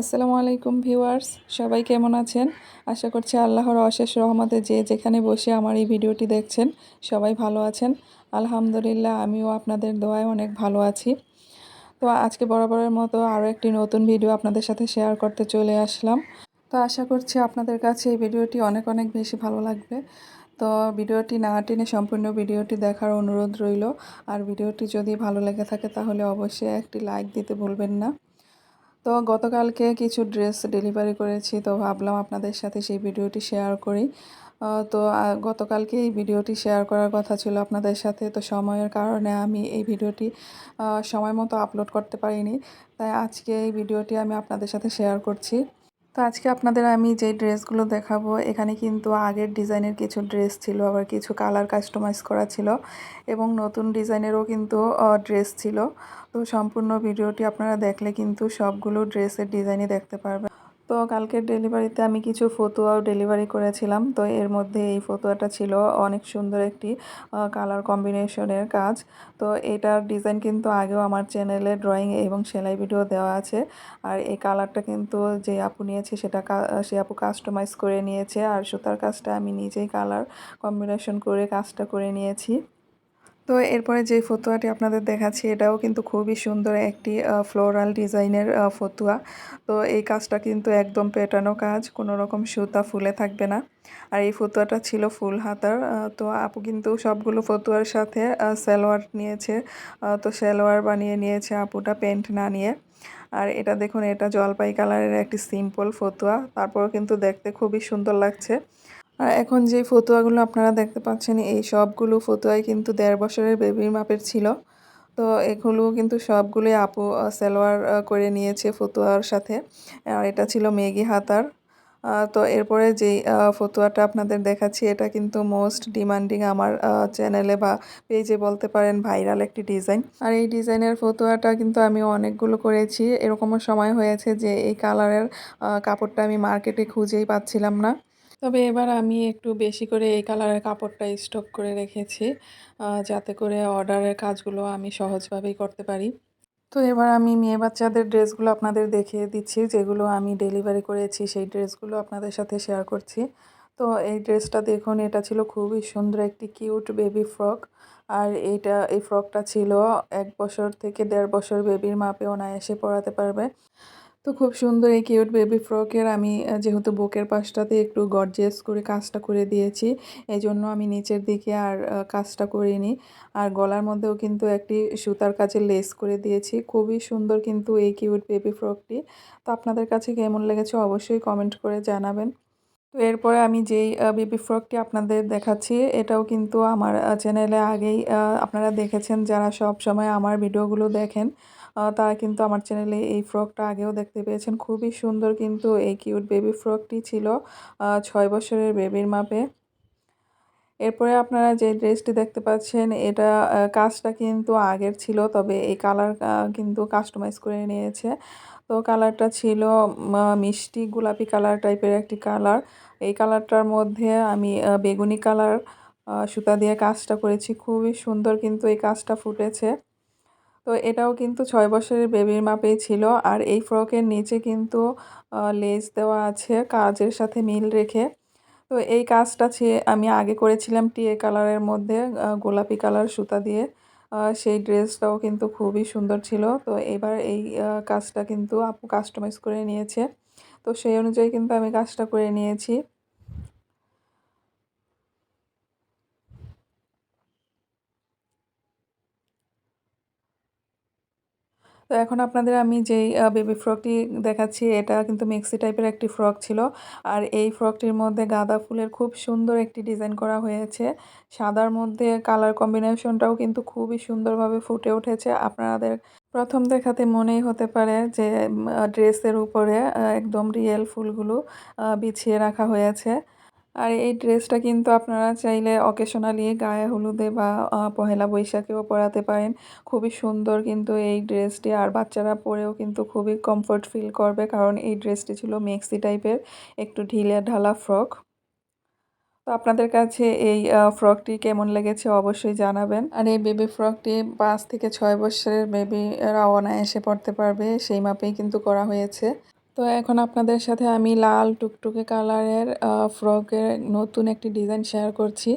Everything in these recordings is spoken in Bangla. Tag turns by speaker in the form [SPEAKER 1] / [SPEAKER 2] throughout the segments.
[SPEAKER 1] আসসালামু আলাইকুম ভিউয়ার্স, সবাই কেমন আছেন? আশা করছি আল্লাহর অশেষ রহমতে যে যেখানে বসে আমার এই ভিডিওটি দেখছেন, সবাই ভালো আছেন। আলহামদুলিল্লাহ, আমিও আপনাদের দোয়ায় অনেক ভালো আছি। তো আজকে বরাবরের মতো আরও একটি নতুন ভিডিও আপনাদের সাথে শেয়ার করতে চলে আসলাম। তো আশা করছি আপনাদের কাছে এই ভিডিওটি অনেক অনেক বেশি ভালো লাগবে। তো ভিডিওটি না টেনে সম্পূর্ণ ভিডিওটি দেখার অনুরোধ রইল। আর ভিডিওটি যদি ভালো লেগে থাকে তাহলে অবশ্যই একটি লাইক দিতে ভুলবেন না। তো গতকালকে কিছু ড্রেস ডেলিভারি করেছি, তো ভাবলাম আপনাদের সাথে সেই ভিডিওটি শেয়ার করি। তো গতকালকে এই ভিডিওটি শেয়ার করার কথা ছিল আপনাদের সাথে, তো সময়ের কারণে আমি এই ভিডিওটি সময় মতো আপলোড করতে পারিনি। তাই আজকে এই ভিডিওটি আমি আপনাদের সাথে শেয়ার করছি। তো আজকে আপনাদের আমি যে ড্রেসগুলো দেখাবো, এখানে কিন্তু আগের ডিজাইনের কিছু ড্রেস ছিল, আবার কিছু কালার কাস্টমাইজ করা ছিল এবং নতুন ডিজাইনেরও কিন্তু ড্রেস ছিল। তো সম্পূর্ণ ভিডিওটি আপনারা দেখলে কিন্তু সবগুলো ড্রেসের ডিজাইনই দেখতে পারবেন। তো কালকের ডেলিভারিতে আমি কিছু ফতুয়াও ডেলিভারি করেছিলাম। তো এর মধ্যে এই ফতুয়াটা ছিল অনেক সুন্দর একটি কালার কম্বিনেশনের কাজ। তো এটার ডিজাইন কিন্তু আগেও আমার চ্যানেলে ড্রয়িং এবং সেলাই ভিডিও দেওয়া আছে। আর এই কালারটা কিন্তু যে আপু নিয়েছে সেটা সে আপু কাস্টমাইজ করে নিয়েছে। আর সুতার কাজটা আমি নিজেই কালার কম্বিনেশন করে, কাজটা করে নিয়েছি। তো এরপরে যে ফতুয়াটি আপনাদের দেখাচ্ছি, এটাও কিন্তু খুবই সুন্দর একটি ফ্লোরাল ডিজাইনের ফতুয়া। তো এই কাজটা কিন্তু একদম পেটানো কাজ, কোনো রকম সুতা ফুলে থাকবে না। আর এই ফতুয়াটা ছিল ফুল হাতার তো আপু কিন্তু সবগুলো ফতুয়ার সাথে সালোয়ার নিয়েছে। তো সালোয়ার বানিয়ে নিয়েছে আপুটা প্যান্ট না নিয়ে। আর এটা দেখুন, এটা জলপাই কালারের একটি সিম্পল ফতুয়া। তারপরও কিন্তু দেখতে খুবই সুন্দর লাগছে। আর এখন যে ফতুয়াগুলো আপনারা দেখতে পাচ্ছেন, এই সবগুলো ফতুয়াই কিন্তু দেড় বছরের বেবির মাপের ছিল। তো এগুলো কিন্তু সবগুলোই আপু সালোয়ার করে নিয়েছে ফতুয়ার সাথে। আর এটা ছিল মেগি হাতার। তো এরপরে যেই ফতুয়াটা আপনাদের দেখাচ্ছি, এটা কিন্তু মোস্ট ডিমান্ডিং আমার চ্যানেলে বা পেজে বলতে পারেন ভাইরাল একটি ডিজাইন আর এই ডিজাইনের ফতুয়াটা কিন্তু আমি অনেকগুলো করেছি। এরকমও সময় হয়েছে যে এই কালারের কাপড়টা আমি মার্কেটে খুঁজেই পাচ্ছিলাম না। তবে এবার আমি একটু বেশি করে এই কালারের কাপড়টা স্টক করে রেখেছি যাতে করে অর্ডারের কাজগুলো আমি সহজভাবেই করতে পারি। তো এবার আমি মেয়ে বাচ্চাদের ড্রেসগুলো আপনাদের দেখিয়ে দিচ্ছি, যেগুলো আমি ডেলিভারি করেছি, সেই ড্রেসগুলো আপনাদের সাথে শেয়ার করছি। তো এই ড্রেসটা দেখুন, এটা ছিল খুবই সুন্দর একটি কিউট বেবি ফ্রক। আর এইটা এই ফ্রকটা ছিল এক বছর থেকে দেড় বছর বেবির মাপে এসে পরাতে পারবে। তো খুব সুন্দর এই কিউট বেবি ফ্রকের আমি যেহেতু বুকের পাশটাতে একটু গর্জিয়াস করে কাজটা করে দিয়েছি এই জন্য আমি নিচের দিকে আর কাজটা করিনি। আর গলার মধ্যেও কিন্তু একটি সুতার কাজে লেস করে দিয়েছি। খুবই সুন্দর কিন্তু এই কিউট বেবি ফ্রকটি তো আপনাদের কাছে কেমন লেগেছে অবশ্যই কমেন্ট করে জানাবেন। তো এরপরে আমি যেই বেবি ফ্রকটি আপনাদের দেখাচ্ছি, এটাও কিন্তু আমার চ্যানেলে আগেই আপনারা দেখেছেন, যারা সব সময় আমার ভিডিওগুলো দেখেন তারা কিন্তু আমার চ্যানেলে এই ফ্রকটা আগেও দেখতে পেয়েছেন। খুবই সুন্দর কিন্তু এই কিউট বেবি ফ্রকটি ছিল ছয় বছরের বেবির মাপে। এরপরে আপনারা যে ড্রেসটি দেখতে পাচ্ছেন, এটা কাজটা কিন্তু আগের ছিল, তবে এই কালার কিন্তু কাস্টমাইজ করে নিয়েছে। তো কালারটা ছিল মিষ্টি গোলাপি কালার টাইপের একটি কালার এই কালারটার মধ্যে আমি বেগুনি কালার সুতা দিয়ে কাজটা করেছি। খুবই সুন্দর কিন্তু এই কাজটা ফুটেছে। তো এটাও কিন্তু ছয় বছরের বেবির মাপেই ছিল। আর এই ফ্রকের নিচে কিন্তু লেস দেওয়া আছে কাজের সাথে মিল রেখে। তো এই কাজটা আমি আগে করেছিলাম টিয়ে কালারের মধ্যে গোলাপি কালার সুতা দিয়ে। সেই ড্রেসটাও কিন্তু খুবই সুন্দর ছিল। তো এবার এই কাজটা কিন্তু আপু কাস্টমাইজ করে নিয়েছে। তো সেই অনুযায়ী কিন্তু আমি কাজটা করে নিয়েছি। তো এখন আপনাদের আমি যেই বেবি ফ্রকটি দেখাচ্ছি, এটা কিন্তু মিক্সি টাইপের একটি ফ্রক ছিল। আর এই ফ্রকটির মধ্যে গাঁদা ফুলের খুব সুন্দর একটি ডিজাইন করা হয়েছে। সাদার মধ্যে কালার কম্বিনেশনটাও কিন্তু খুবই সুন্দরভাবে ফুটে উঠেছে। আপনাদের প্রথম দেখাতে মনেই হতে পারে যে ড্রেসের উপরে একদম রিয়েল ফুলগুলো বিছিয়ে রাখা হয়েছে। আর এই ড্রেসটা কিন্তু আপনারা চাইলে অকেশনালি গায়ে হলুদে বা পহেলা বৈশাখেও পরাতে পারেন। খুবই সুন্দর কিন্তু এই ড্রেসটি আর বাচ্চারা পরেও কিন্তু খুবই কমফোর্ট ফিল করবে কারণ এই ড্রেসটি ছিল মেক্সি টাইপের একটু ঢিলে ঢালা ফ্রক তো আপনাদের কাছে এই ফ্রকটি কেমন লেগেছে অবশ্যই জানাবেন। আর এই বেবি ফ্রকটি পাঁচ থেকে ছয় বছরের বেবিরা অনায়াসে পড়তে পারবে, সেই মাপেই কিন্তু করা হয়েছে। তো এখন আপনাদের সাথে আমি লাল টুকটুকে কালারের ফ্রকের নতুন একটি ডিজাইন শেয়ার করছি।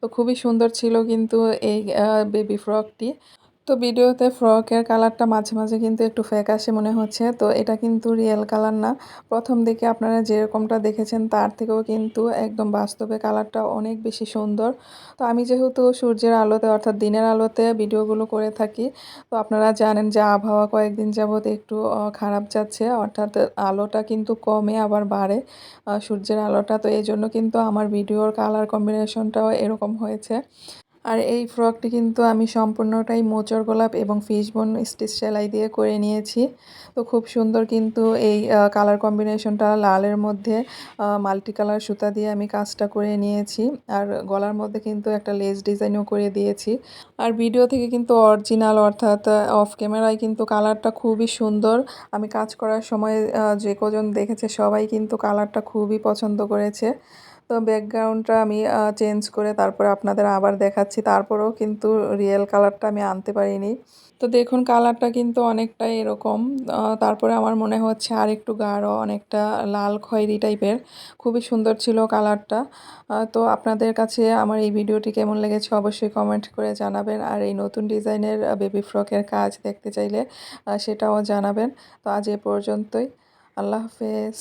[SPEAKER 1] তো খুবই সুন্দর ছিল কিন্তু এই বেবি ফ্রকটি। তো ভিডিওতে ফ্রকের কালারটা মাঝে মাঝে কিন্তু একটু ফ্যাকাশে মনে হচ্ছে। তো এটা কিন্তু রিয়েল কালার না। প্রথম দিকে আপনারা যেরকমটা দেখেছেন, তার থেকেও কিন্তু একদম বাস্তবে কালারটা অনেক বেশি সুন্দর। তো আমি যেহেতু সূর্যের আলোতে অর্থাৎ দিনের আলোতে ভিডিওগুলো করে থাকি, তো আপনারা জানেন যে আবহাওয়া কয়েকদিন যাবত একটু খারাপ যাচ্ছে। অর্থাৎ আলোটা কিন্তু কমে, আবার বাড়ে সূর্যের আলোটা। তো এই জন্য কিন্তু আমার ভিডিওর কালার কম্বিনেশনটাও এরকম হয়েছে। আর এই ফ্রকটি কিন্তু আমি সম্পূর্ণটাই মোচর গোলাপ এবং ফিশবোন স্টিচ সেলাই দিয়ে করে নিয়েছি। তো খুব সুন্দর কিন্তু এই কালার কম্বিনেশনটা লালের মধ্যে মাল্টি কালার সুতা দিয়ে আমি কাজটা করে নিয়েছি। আর গলার মধ্যে কিন্তু একটা লেস ডিজাইনও করে দিয়েছি। আর ভিডিও থেকে কিন্তু অরিজিনাল অর্থাৎ অফ ক্যামেরায় কিন্তু কালারটা খুবই সুন্দর। আমি কাজ করার সময় যে কজন দেখেছে সবাই কিন্তু কালারটা খুবই পছন্দ করেছে। তো ব্যাকগ্রাউন্ডটা আমি চেঞ্জ করে তারপরে আপনাদের আবার দেখাচ্ছি। তারপরেও কিন্তু রিয়েল কালারটা আমি আনতে পারিনি। তো দেখুন কালারটা কিন্তু অনেকটাই এরকম। তারপরে আমার মনে হচ্ছে আর একটু গাঢ়, অনেকটা লাল খয়েরি টাইপের। খুবই সুন্দর ছিল কালারটা তো আপনাদের কাছে আমার এই ভিডিওটি কেমন লেগেছে অবশ্যই কমেন্ট করে জানাবেন। আর এই নতুন ডিজাইনের বেবি ফ্রকের কাজ দেখতে চাইলে সেটাও জানাবেন। তো আজ এ পর্যন্তই। আল্লাহ হাফেজ।